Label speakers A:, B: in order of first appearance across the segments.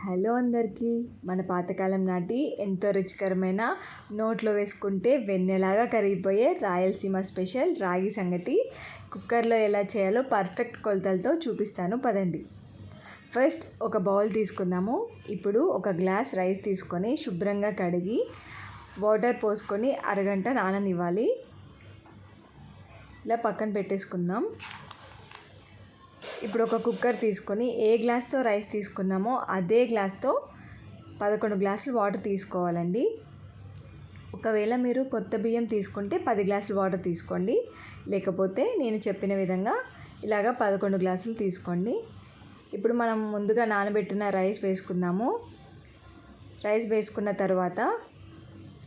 A: Hello అందరికీ. మన పాతకాలం నాటి ఎంతో రుచికరమైన నోట్లో వేసుకుంటే వెన్నెలాగా కరిగిపోయే రాయలసీమ స్పెషల్ రాగి సంగటి. కుక్కర్లో ఎలా చేయాలో పర్ఫెక్ట్ కొలతలతో చూపిస్తాను. పదండి. ఫస్ట్ ఒక బౌల్ తీసుకుందాము. ఇప్పుడు ఒక గ్లాస్ రైస్ తీసుకొని శుభ్రంగా కడిగి వాటర్ పోసుకొని అరగంట నాననివ్వాలి. ఇలా పక్కన పెట్టేసుకుందాం. ఇప్పుడు ఒక కుక్కర్ తీసుకొని ఏ గ్లాస్తో రైస్ తీసుకున్నామో అదే గ్లాస్తో పదకొండు గ్లాసులు వాటర్ తీసుకోవాలండి. ఒకవేళ మీరు కొత్త బియ్యం తీసుకుంటే పది గ్లాసులు వాటర్ తీసుకోండి. లేకపోతే నేను చెప్పిన విధంగా ఇలాగ పదకొండు గ్లాసులు తీసుకోండి. ఇప్పుడు మనం ముందుగా నానబెట్టిన రైస్ వేసుకుందాము. రైస్ వేసుకున్న తర్వాత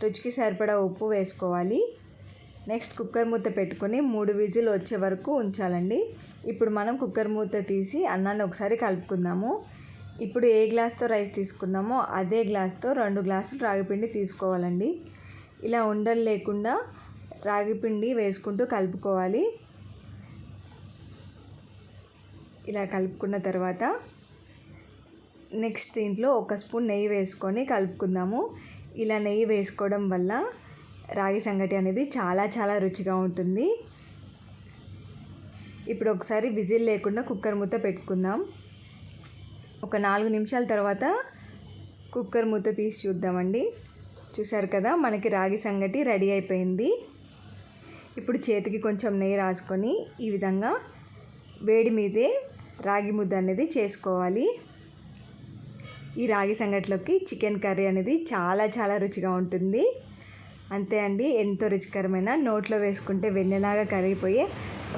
A: రుచికి సరిపడా ఉప్పు వేసుకోవాలి. నెక్స్ట్ కుక్కర్ మూత పెట్టుకొని మూడు విజిల్ వచ్చే వరకు ఉంచాలండి. ఇప్పుడు మనం కుక్కర్ మూత తీసి అన్నాన్ని ఒకసారి కలుపుకుందాము. ఇప్పుడు ఏ గ్లాస్తో రైస్ తీసుకున్నామో అదే గ్లాస్తో రెండు గ్లాసులు రాగిపిండి తీసుకోవాలండి. ఇలా ఉండలు లేకుండా రాగిపిండి వేసుకుంటూ కలుపుకోవాలి. ఇలా కలుపుకున్న తర్వాత నెక్స్ట్ దీంట్లో ఒక స్పూన్ నెయ్యి వేసుకొని కలుపుకుందాము. ఇలా నెయ్యి వేసుకోవడం వల్ల రాగి సంగటి అనేది చాలా చాలా రుచిగా ఉంటుంది. ఇప్పుడు ఒకసారి విజిల్ లేకుండా కుక్కర్ మూత పెట్టుకుందాం. ఒక నాలుగు నిమిషాల తర్వాత కుక్కర్ మూత తీసి చూద్దామండి. చూసారు కదా మనకి రాగి సంగటి రెడీ అయిపోయింది. ఇప్పుడు చేతికి కొంచెం నెయ్యి రాసుకొని ఈ విధంగా వేడి మీదే రాగి ముద్ద అనేది చేసుకోవాలి. ఈ రాగి సంగటిలోకి చికెన్ కర్రీ అనేది చాలా చాలా రుచిగా ఉంటుంది. అంతే అండి ఎంతో రుచికరమైన నోట్లో వేసుకుంటే వెన్నెలాగా కరిగిపోయే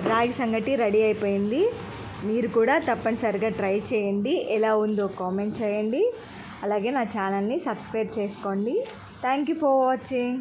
A: రాగి సంగటి రెడీ అయిపోయింది. మీరు కూడా తప్పనిసరిగా ట్రై చేయండి. ఎలా ఉందో కామెంట్ చేయండి. అలాగే నా ఛానల్ని సబ్స్క్రైబ్ చేసుకోండి. Thank you for watching.